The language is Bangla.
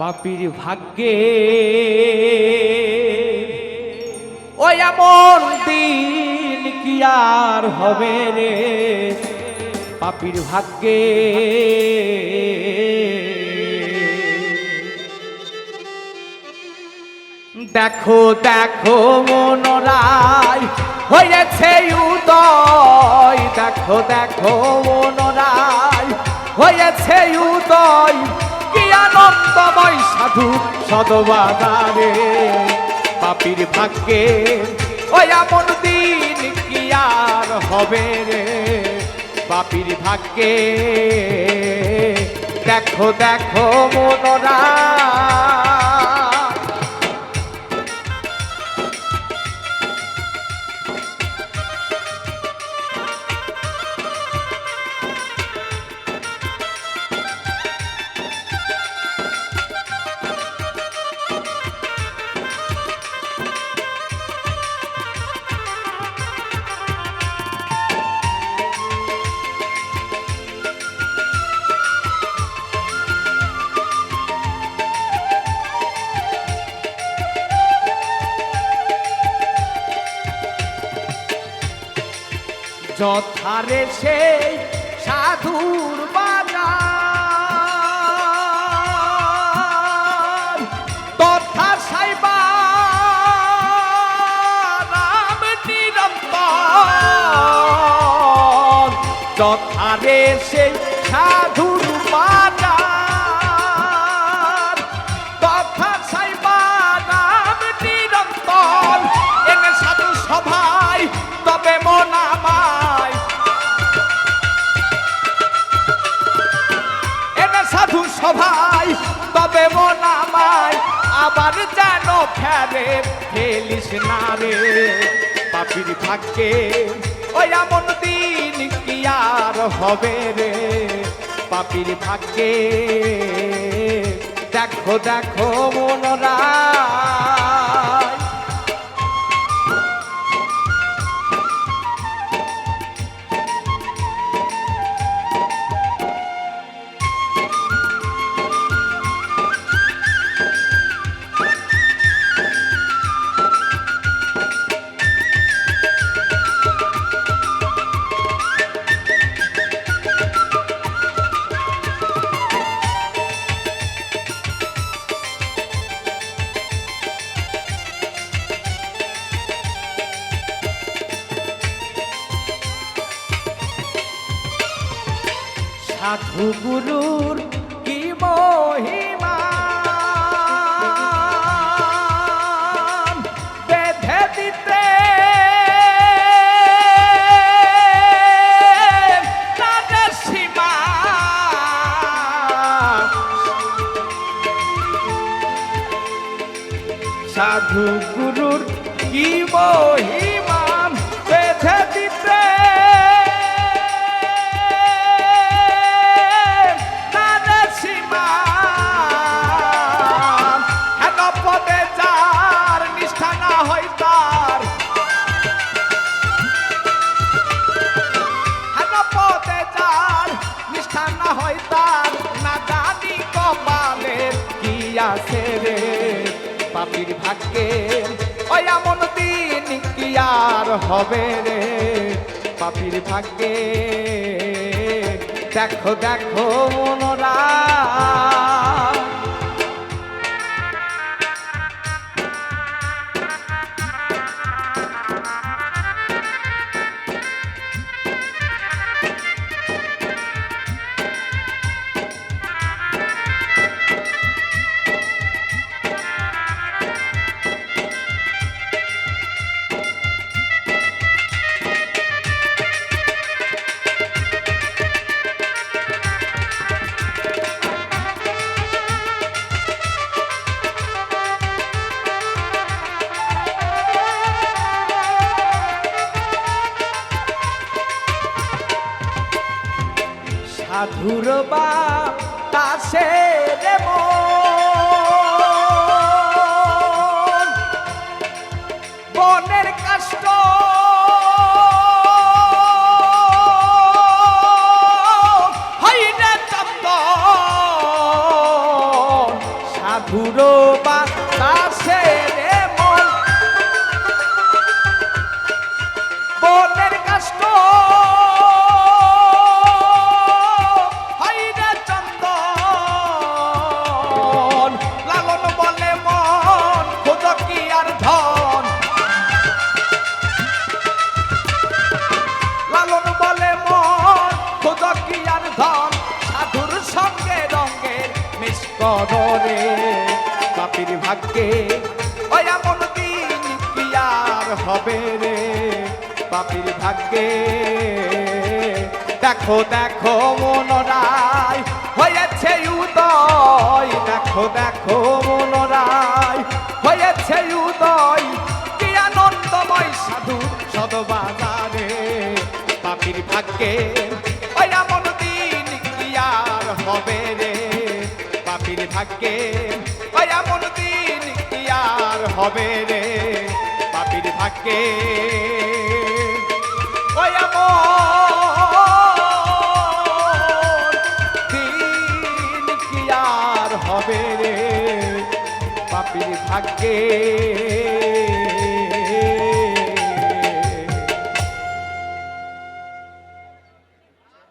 পাপির ভাগ্যে ওই এমন দিন কি আর হবে রে? পাপির ভাগ্যে দেখো দেখো মনোরায় হয়েছে উদয়। দেখো দেখো মনোরায় হয়েছে উদয়। কি আনন্দময় সাধু সদবাদারে পাপির ভাগ্যে ওই এমন দিন কি আর হবে রে? পাপির ভাগ্যে দেখো দেখো মনোরায় যথারে সেই সাধুর বাজার। যথারে সেই সাধুর ফেরে ফেলিস না রে। পাপির ভাগ্যে ওই এমন দিন কি আর হবে রে? পাপির ভাগ্যে দেখো দেখো মনরা। সাধু গুরুর কি মহিমা? বেঁধে দিতে সাধু গুরুর কি মহিমা? ভাগ্যে ওই এমন দিন কি আর হবে রে? পাপির থাকে দেখো দেখো মনোরা। সাধুর বাপ কাছে রে। বনের কষ্ট হয় না চন্দন। মিসকরে পাপির ভাগ্যে, ওই এমন দিন কি আর হবে রে? পাপির ভাগ্যে, দেখো দেখো, মনোরায়, হয়েছে উদয়। দেখো দেখো, মনোরায়, হয়েছে উদয়। কি আনন্দময় সাধু সদবাজারে, পাপির ভাগ্যে ওই এমন দিন কি আর হবে রে পাপির ভাগ্যে দিন কি আর হবে রে পাপির ভাগ্যে